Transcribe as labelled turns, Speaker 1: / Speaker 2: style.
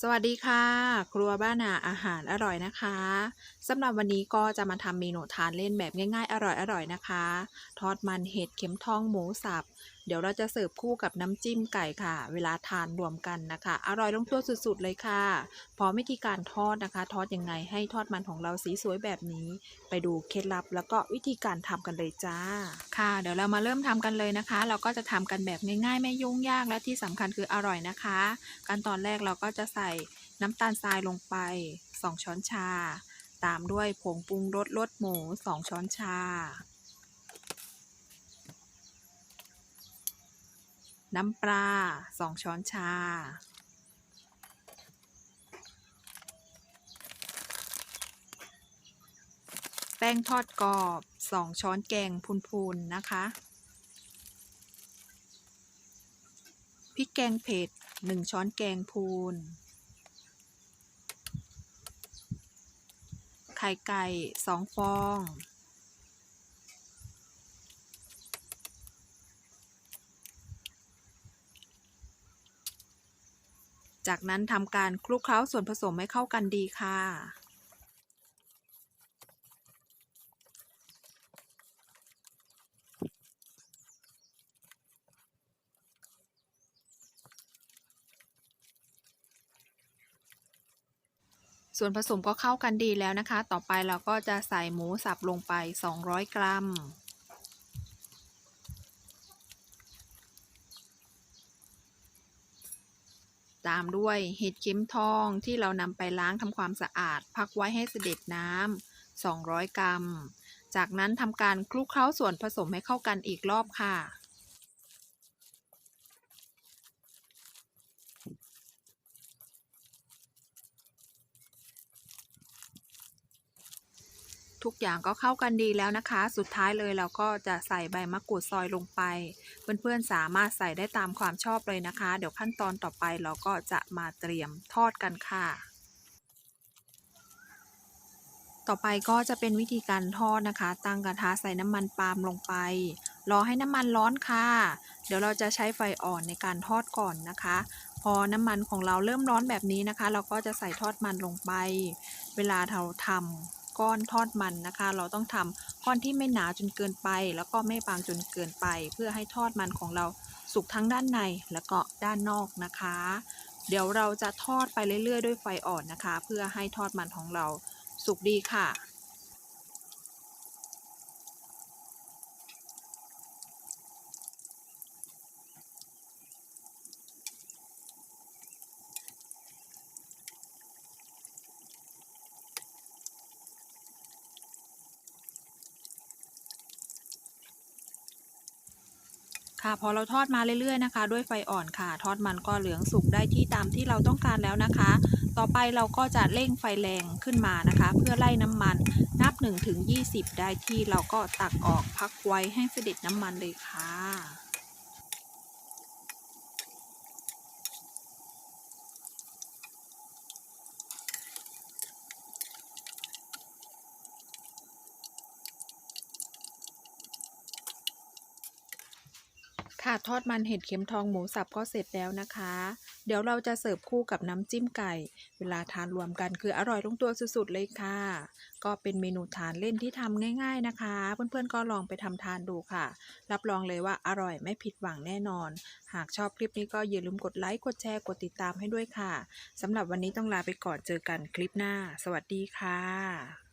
Speaker 1: สวัสดีค่ะ ครัวบ้านนาอาหารอร่อยนะคะสำหรับวันนี้ก็จะมาทำเมนูทานเล่นแบบง่ายๆ อร่อยๆนะคะ ทอดมันเห็ดเข็มทองหมูสับเดี๋ยวเราจะเสิร์ฟคู่กับน้ำจิ้มไก่ค่ะ เวลาทานรวมกันนะคะ อร่อยลงตัวสุดๆเลยค่ะ พร้อมวิธีการทอดนะคะ ทอดยังไงให้ทอดมันของเราสีสวยแบบนี้ ไปดูเคล็ดลับ แล้วก็วิธีการทำกันเลยจ้า ค่ะ เดี๋ยวเรามาเริ่มทำกันเลยนะคะ เราก็จะทำกันแบบง่ายๆ ไม่ยุ่งยากและที่สำคัญคืออร่อยนะคะ ขั้นตอนแรกเราก็จะใส่น้ำตาลทรายลงไป 2 ช้อนชา ตามด้วยผงปรุงรสรสหมู 2 ช้อนชา น้ำปลา2ช้อนชา แป้งทอดกรอบ2ช้อนแกงพูนๆนะคะพริกแกงเผ็ด1ช้อนแกงพูน ไข่ไก่2ฟอง จากนั้นทำการคลุกเคล้าส่วนผสมให้เข้ากันดีค่ะ ส่วนผสมก็เข้ากันดีแล้วนะคะ ต่อไปเราก็จะใส่หมูสับลงไป 200 กรัม ตามด้วยเห็ดเข็มทองที่เรานำไปล้างทำความสะอาด พักไว้ให้เสด็จน้ำ200 กรัม จากนั้นทำการคลุกเคล้าส่วนผสมให้เข้ากันอีกรอบค่ะ ทุกอย่างก็เข้ากันดีแล้วนะคะ สุดท้ายเลยเราก็จะใส่ใบมะกรูดซอยลงไป เพื่อนๆสามารถใส่ได้ตามความชอบเลยนะคะ เดี๋ยวขั้นตอนต่อไปเราก็จะมาเตรียมทอดกันค่ะต่อไปก็จะเป็นวิธีการทอดนะคะ ตั้งกระทะใส่น้ำมันปาล์มลงไป รอให้น้ำมันร้อนค่ะ เดี๋ยวเราจะใช้ไฟอ่อนในการทอดก่อนนะคะ พอน้ำมันของเราเริ่มร้อนแบบนี้นะคะ เราก็จะใส่ทอดมันลงไป เวลาเราทำ ก้อนทอดมันนะคะ เราต้องทำก้อนที่ไม่หนาจนเกินไป แล้วก็ไม่บางจนเกินไป เพื่อให้ทอดมันของเราสุกทั้งด้านในแล้วก็ด้านนอกนะคะ เดี๋ยวเราจะทอดไปเรื่อยๆ ด้วยไฟอ่อนนะคะ เพื่อให้ทอดมันของเราสุกดีค่ะ ค่ะ พอเราทอดมาเรื่อยๆนะคะ ด้วยไฟอ่อนค่ะ ทอดมันก็เหลืองสุกได้ที่ตามที่เราต้องการแล้วนะคะ ต่อไปเราก็จะเร่งไฟแรงขึ้นมานะคะ เพื่อไล่น้ำมันนับ1ถึง20 ได้ที่เราก็ตักออกพักไว้ให้เสด็จน้ำมันเลยค่ะ ค่ะทอดมันเห็ดเข็มทองหมูสับก็เสร็จแล้วนะคะ เดี๋ยวเราจะเสิร์ฟคู่กับน้ำจิ้มไก่ เวลาทานรวมกันคืออร่อยลงตัวสุดๆเลยค่ะ ก็เป็นเมนูทานเล่นที่ทำง่าย ๆนะคะ เพื่อนๆก็ลองไปทำทานดูค่ะ รับรองเลยว่าอร่อยไม่ผิดหวังแน่นอน หากชอบคลิปนี้ก็อย่าลืมกดไลค์กดแชร์กดติดตามให้ด้วยค่ะสำหรับวันนี้ต้องลาไปก่อนเจอกันคลิปหน้า สวัสดีค่ะ